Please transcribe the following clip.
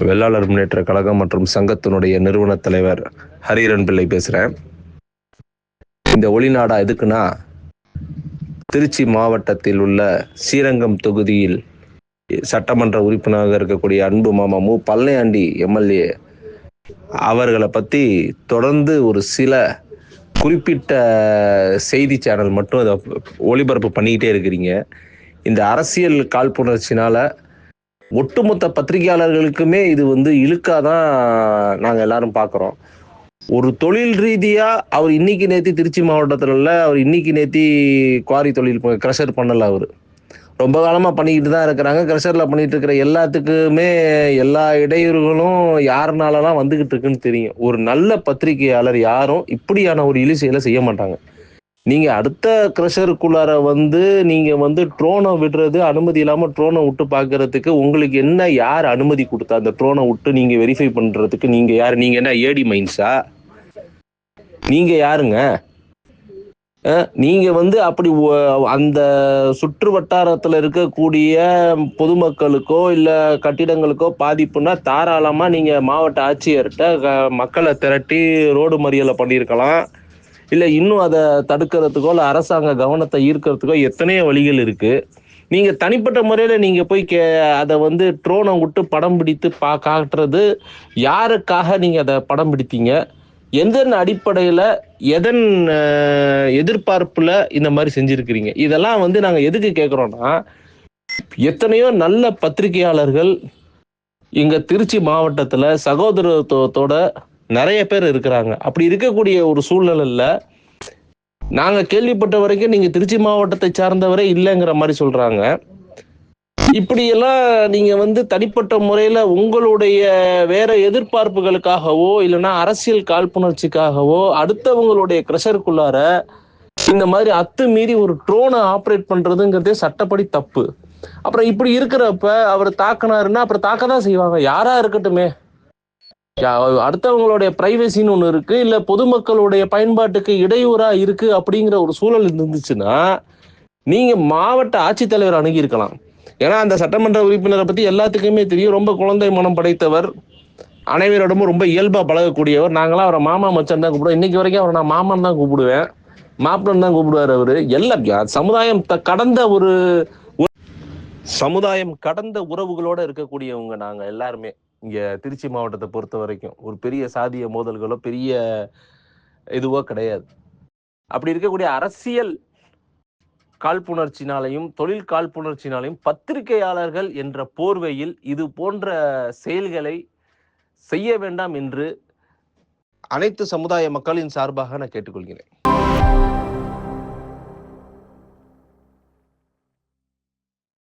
வெள்ளாளர் முன்னேற்ற கழகம் மற்றும் சங்கத்தினுடைய நிறுவன தலைவர் ஹரிரன் பிள்ளை பேசுகிறேன் இந்த ஒளிநாடா எதுக்குன்னா திருச்சி மாவட்டத்தில் உள்ள ஸ்ரீரங்கம் தொகுதியில் சட்டமன்ற உறுப்பினராக இருக்கக்கூடிய அன்பு மாமா மு. பழனியாண்டி எம்எல்ஏ அவர்களை பற்றி தொடர்ந்து ஒரு சில குறிப்பிட்ட செய்தி சேனல் மட்டும் அதை ஒளிபரப்பு பண்ணிக்கிட்டே இருக்கிறீங்க. இந்த அரசியல் காழ்ப்புணர்ச்சினால ஒட்டுமொத்த பத்திரிகையாளர்களுக்குமே இது வந்து இழுக்காதான் நாங்கள் எல்லாரும் பார்க்குறோம் ஒரு தொழில் ரீதியாக அவர் இன்னைக்கு நேத்தி திருச்சி மாவட்டத்தில் அவர் இன்னைக்கு நேத்தி குவாரி தொழில் க்ரஷர் பண்ணலை அவர். ரொம்ப காலமாக பண்ணிக்கிட்டு தான் இருக்கிறாங்க. க்ரெஷரில் பண்ணிகிட்டு இருக்கிற எல்லாத்துக்குமே எல்லா இடையூறுகளும் யாருனாலலாம் வந்துக்கிட்டு இருக்குன்னு தெரியும். ஒரு நல்ல பத்திரிகையாளர் யாரும் இப்படியான ஒரு இழி செயலை செய்ய மாட்டாங்க. நீங்க அடுத்த க்ரஷருக்குள்ளார வந்து நீங்க வந்து ட்ரோனை விடுறது அனுமதி இல்லாம ட்ரோனை விட்டு பாக்குறதுக்கு உங்களுக்கு என்ன யார் அனுமதி கொடுத்தா அந்த ட்ரோனை விட்டு நீங்க வெரிஃபை பண்றதுக்கு நீங்க யார்? நீங்க என்ன ஏடி மைன்ஸா நீங்க யாருங்க? நீங்க வந்து அப்படி அந்த சுற்று வட்டாரத்துல இருக்கக்கூடிய பொதுமக்களுக்கோ இல்ல கட்டிடங்களுக்கோ பாதிப்புனா தாராளமா நீங்க மாவட்ட ஆட்சியர்கிட்ட க- மக்களை திரட்டி ரோடு மறியலை பண்ணியிருக்கலாம். இல்லை இன்னும் அதை தடுக்கிறதுக்கோ இல்லை அரசாங்க கவனத்தை ஈர்க்கிறதுக்கோ எத்தனையோ வழிகள் இருக்குது நீங்கள் தனிப்பட்ட முறையில் நீங்கள் போய் கே அதை வந்து ட்ரோனை விட்டு படம் பிடித்து பா காட்டுறது யாருக்காக நீங்கள் அதை படம் பிடித்தீங்க? எதன் அடிப்படையில் எதன் எதிர்பார்ப்பில் இந்த மாதிரி செஞ்சுருக்கிறீங்க? இதெல்லாம் வந்து நாங்கள் எதுக்கு கேட்குறோன்னா எத்தனையோ நல்ல பத்திரிகையாளர்கள் இங்கே திருச்சி மாவட்டத்தில் சகோதரத்துவத்தோட நிறைய பேர் இருக்கிறாங்க. அப்படி இருக்கக்கூடிய ஒரு சூழ்நிலையில் நாங்கள் கேள்விப்பட்ட வரைக்கும் நீங்கள் திருச்சி மாவட்டத்தை சார்ந்தவரே இல்லைங்கிற மாதிரி சொல்கிறாங்க இப்படியெல்லாம் நீங்கள் வந்து தனிப்பட்ட முறையில் உங்களுடைய வேற எதிர்பார்ப்புகளுக்காகவோ இல்லைன்னா அரசியல் காழ்ப்புணர்ச்சிக்காகவோ அடுத்தவங்களுடைய க்ரெஷருக்குள்ளார இந்த மாதிரி அத்துமீறி ஒரு ட்ரோனை ஆப்ரேட் பண்ணுறதுங்கிறதே சட்டப்படி தப்பு. அப்புறம் இப்படி இருக்கிறப்ப அவர் தாக்குனாருன்னா அப்புறம் தாக்க தான் செய்வாங்க. யாரா இருக்கட்டுமே. அடுத்தவங்களுடைய பிரைவசின்னு ஒன்று இருக்கு இல்ல பொதுமக்களுடைய பயன்பாட்டுக்கு இடையூறா இருக்கு அப்படிங்கிற ஒரு சூழல் இருந்துச்சுன்னா நீங்க மாவட்ட ஆட்சித்தலைவர் அணுகியிருக்கலாம். ஏன்னா அந்த சட்டமன்ற உறுப்பினரை பத்தி எல்லாத்துக்குமே தெரியும். ரொம்ப குழந்தை மனம் படைத்தவர். அனைவரிடமும் ரொம்ப இயல்பா பழகக்கூடியவர். நாங்களாம் அவரை மாமா மச்சான் தான் கூப்பிடுவோம். இன்னைக்கு வரைக்கும் அவரை நான் மாமன் தான் கூப்பிடுவேன். மாப்பிளன் தான் கூப்பிடுவார் அவரு. எல்லாம் சமுதாயம் த- கடந்த ஒரு ஒரு- சமுதாயம் கடந்த உறவுகளோட இருக்கக்கூடியவங்க நாங்க எல்லாருமே. இங்கே திருச்சி மாவட்டத்தை பொறுத்த வரைக்கும் ஒரு பெரிய சாதிய மோதல்களோ பெரிய இதுவோ கிடையாது. அப்படி இருக்கக்கூடிய அரசியல் காழ்ப்புணர்ச்சினாலையும் தொழில் காழ்ப்புணர்ச்சினாலையும் பத்திரிகையாளர்கள் என்ற போர்வையில் இது போன்ற செயல்களை செய்ய வேண்டாம் என்று அனைத்து சமுதாய மக்களின் சார்பாக நான் கேட்டுக்கொள்கிறேன்.